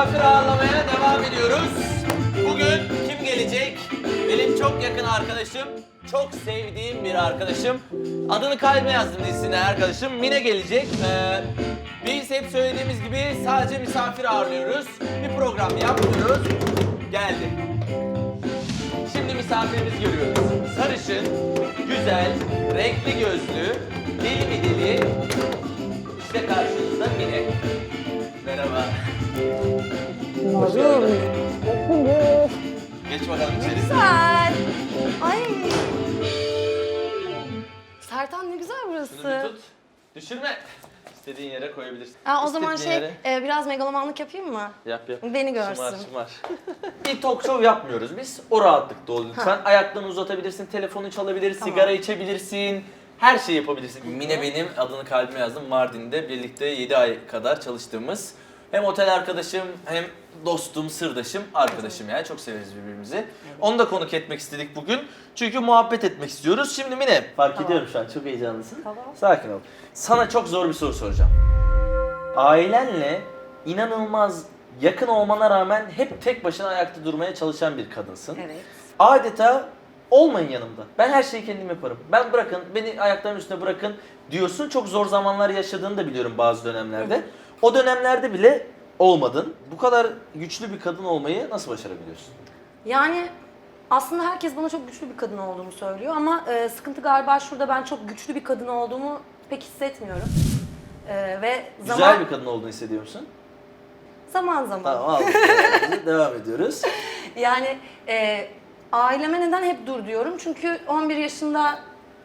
misafir ağırlamaya devam ediyoruz. Bugün kim gelecek? Benim çok yakın arkadaşım, çok sevdiğim bir arkadaşım. Adını kalbe yazdım listine arkadaşım. Mine gelecek. Ee, biz hep söylediğimiz gibi sadece misafir ağırlıyoruz. Bir program yapmıyoruz. Geldi. Şimdi misafirimizi görüyoruz. Sarışın, güzel, renkli gözlü, deli mi deli. İşte karşınızda Mine. Merhaba. Hoş geldin. Geç bakalım içeri. Güzel. Ay. Sertan ne güzel Şunu bir burası. tut. Düşürme. İstediğin yere koyabilirsin. Aa, o zaman İstediğin şey yere e, biraz megalomanlık yapayım mı? Yap yap. Beni görsün. Şımar şımar. bir talk show yapmıyoruz biz. O rahatlıkta ol lütfen. Ayaklarını uzatabilirsin, telefonu çalabilir, Tamam. sigara içebilirsin. Her şeyi yapabilirsin. Mine benim adını kalbime yazdım. Mardin'de birlikte 7 ay kadar çalıştığımız hem otel arkadaşım hem dostum, sırdaşım, arkadaşım yani. Çok severiz birbirimizi. Onu da konuk etmek istedik bugün. Çünkü muhabbet etmek istiyoruz. Şimdi Mine, fark Tamam. ediyorum şu an çok heyecanlısın. Tamam. Sakin ol. Sana çok zor bir soru soracağım. Ailenle inanılmaz yakın olmana rağmen hep tek başına ayakta durmaya çalışan bir kadınsın. Evet. Adeta olmayın yanımda. Ben her şeyi kendim yaparım. Ben bırakın, beni ayaklarımın üstüne bırakın diyorsun. Çok zor zamanlar yaşadığını da biliyorum bazı dönemlerde. O dönemlerde bile olmadın. Bu kadar güçlü bir kadın olmayı nasıl başarabiliyorsun? Yani aslında herkes bana çok güçlü bir kadın olduğumu söylüyor ama e, sıkıntı galiba şurada ben çok güçlü bir kadın olduğumu pek hissetmiyorum. E, ve Güzel zaman bir kadın olduğunu hissediyor musun? zaman zaman. Tamam aldık. Devam ediyoruz. Yani e, aileme neden hep dur diyorum? Çünkü 11 yaşında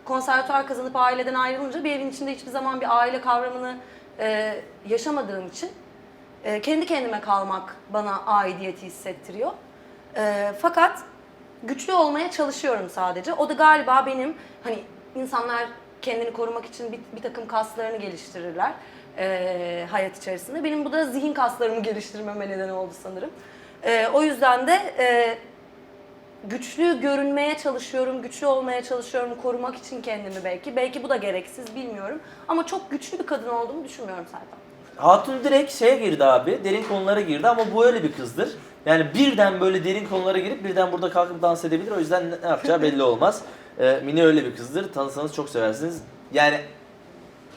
konservatuar kazanıp aileden ayrılınca bir evin içinde hiçbir zaman bir aile kavramını e, yaşamadığım için e, kendi kendime kalmak bana aidiyeti hissettiriyor. E, fakat güçlü olmaya çalışıyorum sadece. O da galiba benim hani insanlar kendini korumak için bir, bir takım kaslarını geliştirirler e, hayat içerisinde. Benim bu da zihin kaslarımı geliştirmeme neden oldu sanırım. E, o yüzden de e, güçlü görünmeye çalışıyorum, güçlü olmaya çalışıyorum, korumak için kendimi belki. Belki bu da gereksiz bilmiyorum. Ama çok güçlü bir kadın olduğumu düşünmüyorum Serkan. Hatun direkt şeye girdi abi, derin konulara girdi ama bu öyle bir kızdır. Yani birden böyle derin konulara girip birden burada kalkıp dans edebilir. O yüzden ne yapacağı belli olmaz. Ee, Mine öyle bir kızdır. Tanısanız çok seversiniz. Yani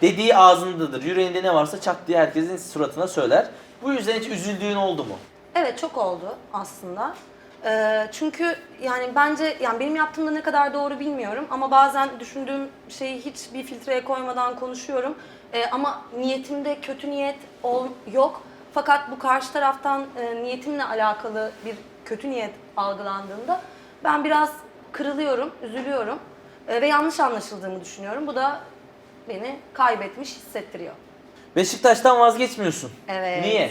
dediği ağzındadır. Yüreğinde ne varsa çat diye herkesin suratına söyler. Bu yüzden hiç üzüldüğün oldu mu? Evet çok oldu aslında. Ee, çünkü yani bence yani benim yaptığımda ne kadar doğru bilmiyorum ama bazen düşündüğüm şeyi hiç bir filtreye koymadan konuşuyorum. Ee, ama niyetimde kötü niyet ol, yok. Fakat bu karşı taraftan e, niyetimle alakalı bir kötü niyet algılandığında ben biraz kırılıyorum, üzülüyorum e, ve yanlış anlaşıldığımı düşünüyorum. Bu da beni kaybetmiş hissettiriyor. Beşiktaş'tan vazgeçmiyorsun. Evet. Niye?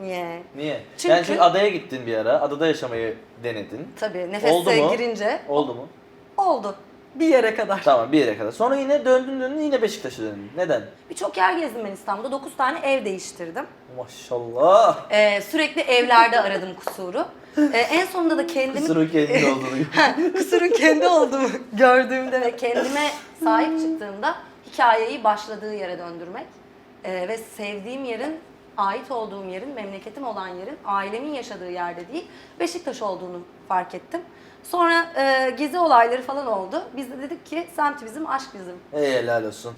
Niye? Niye? Çünkü- Yani çünkü adaya gittin bir ara. Adada yaşamayı denedin. Tabii Oldu nefese mu? girince Oldu mu? oldu. Bir yere kadar. Tamam bir yere kadar. Sonra yine döndün döndün yine Beşiktaş'a döndün. Neden? Birçok yer gezdim ben İstanbul'da. 9 tane ev değiştirdim. Maşallah. Ee, sürekli evlerde aradım kusuru. Ee, en sonunda da kendim Kusurun kendi olduğunu kusurun kendi olduğumu gördüğümde ve kendime sahip çıktığımda hikayeyi başladığı yere döndürmek Ee, ve sevdiğim yerin ait olduğum yerin, memleketim olan yerin, ailemin yaşadığı yerde değil, Beşiktaş olduğunu fark ettim. Sonra e, gezi olayları falan oldu. Biz de dedik ki semt bizim, aşk bizim. Ey helal olsun.